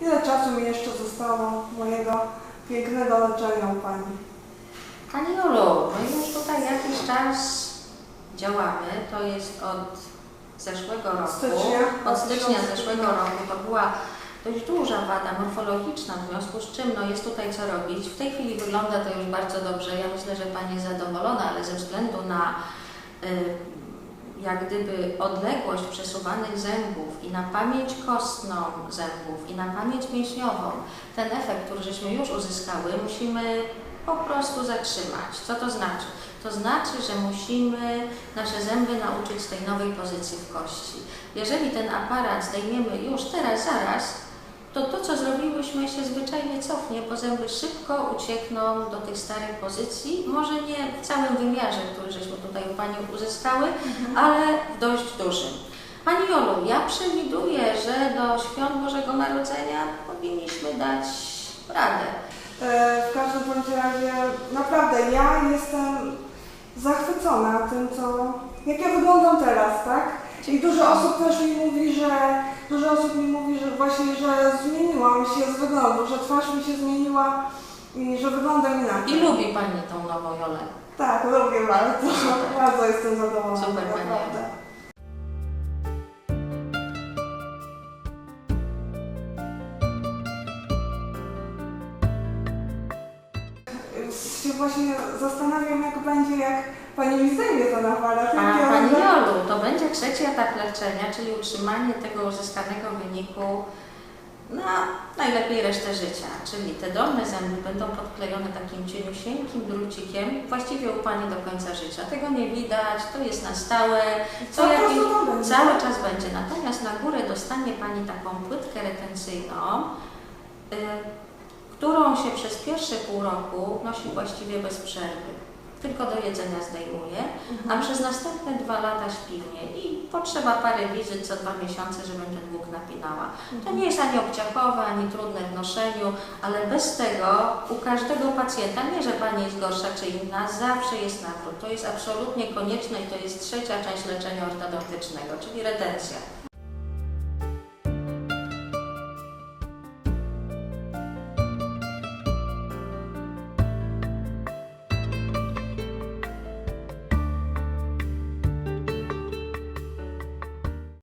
Ile czasu mi jeszcze zostało mojego pięknego leczenia u Pani? Pani Jolu, my już tutaj jakiś czas działamy. To jest od zeszłego roku. Stycznia Od stycznia 2000. zeszłego roku. To była dość duża wada morfologiczna, w związku z czym no, jest tutaj co robić. W tej chwili wygląda to już bardzo dobrze. Ja myślę, że Pani jest zadowolona, ale ze względu na y, jak gdyby odległość przesuwanych zębów i na pamięć kostną zębów i na pamięć mięśniową, ten efekt, który żeśmy już uzyskały, musimy po prostu zatrzymać. Co to znaczy? To znaczy, że musimy nasze zęby nauczyć tej nowej pozycji w kości. Jeżeli ten aparat zdejmiemy już teraz, zaraz, to to, co zrobiłyśmy, się zwyczajnie cofnie, bo zęby szybko uciekną do tych starych pozycji. Może nie w całym wymiarze, który żeśmy tutaj u Pani uzyskały, ale w dość dużym. Pani Jolu, ja przewiduję, że do świąt Bożego Narodzenia powinniśmy dać radę. E, W każdym bądź razie naprawdę ja jestem zachwycona tym, co, jak ja wyglądam teraz, tak? I dużo osób też mi mówi, że dużo osób mi mówi, że właśnie, że zmieniłam się z wyglądu, że twarz mi się zmieniła i że wyglądam inaczej. I lubi Pani tą nową Jolę. Tak, lubię bardzo. bardzo jestem zadowolona. Super, Pani Się właśnie zastanawiam, jak będzie, jak Pani mi zdejmie aparat. jak A Pani będę- Jolu, to będzie trzeci etap leczenia, czyli utrzymanie tego uzyskanego wyniku na najlepiej resztę życia. Czyli te dolne zęby będą podklejone takim cieniusieńkim drucikiem, właściwie u Pani do końca życia. Tego nie widać, to jest na stałe, co Cały jakiś, czas to będzie. cały czas będzie. Natomiast na górę dostanie Pani taką płytkę retencyjną, y, którą się przez pierwsze pół roku nosi właściwie bez przerwy. Tylko do jedzenia zdejmuje, a przez następne dwa lata śpiwnie i potrzeba parę wizyt co dwa miesiące, żebym ten łuk napinała. To nie jest ani obciachowe, ani trudne w noszeniu, ale bez tego u każdego pacjenta, nie że Pani jest gorsza czy inna, zawsze jest nawrót. To jest absolutnie konieczne i to jest trzecia część leczenia ortodontycznego, czyli retencja.